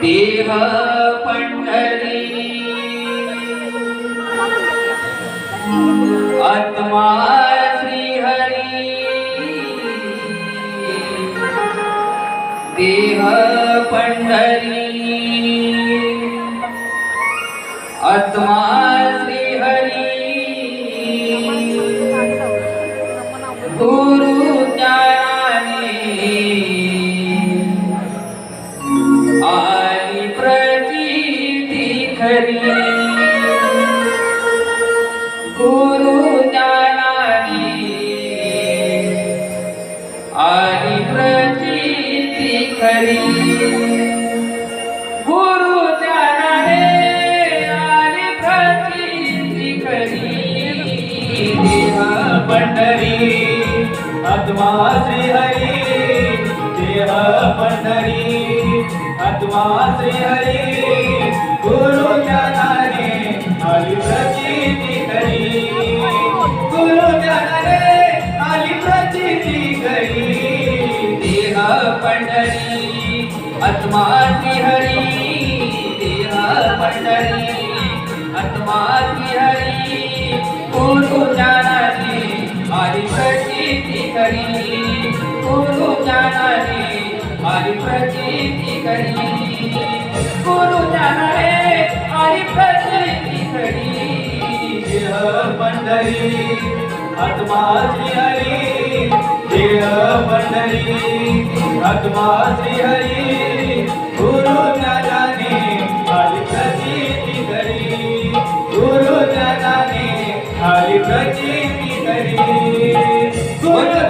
देह पंढरी आत्मा श्रीहरी देह पंढरी आत्मा प्रचिती गुरु ज्ञानाने आई प्रचिती खरी गुरु ज्ञानाने आई प्रचिती खरी पंढरी आत्मा श्री हरी। देह पंढरी आत्मा श्री हरी गुरु ज्ञानाने आली प्रचिती करी गुरु ज्ञानाने आली प्रचिती करी देह पंढरी आत्मा हरी देह पंढरी आत्मा हरी गुरु ज्ञानाने आली प्रचिती करी गुरु ज्ञानाने आली प्रचिती करी गुरु ज्ञानाने आली प्रचिती करी देह पंढरी हरी. देह पंढरी हरी. गुरु ज्ञानाने प्रचिती करी गुरु ज्ञानाने प्रचिती करी गुरु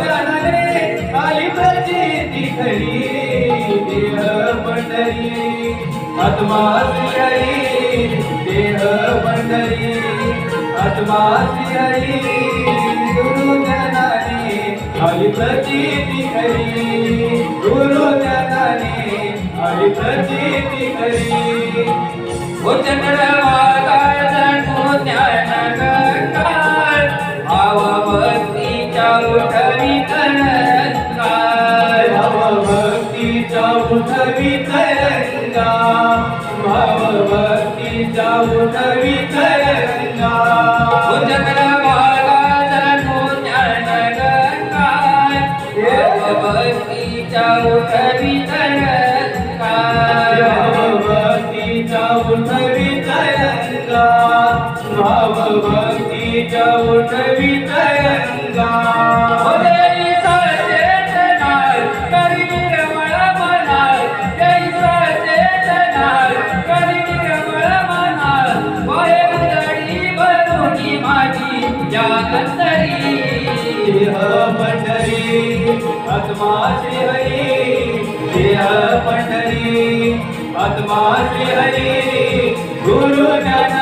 पंढरी आत्मा श्री हरी देह पंढरी आत्मा श्री हरी गुरु जनानी आली प्रचिती करी. गुरु जनानी आली प्रचिती करी. उचकडवागाजनो ज्ञानगंगार भावभक्तीच्या तरंगा उचकडवागाजनो ज्ञानगंगार भावभक्तीच्या उठवी तरंगा माझी देह पंढरी. आत्मा हरी देह पंढरी. आत्मा हरी गुरु ज्ञानाने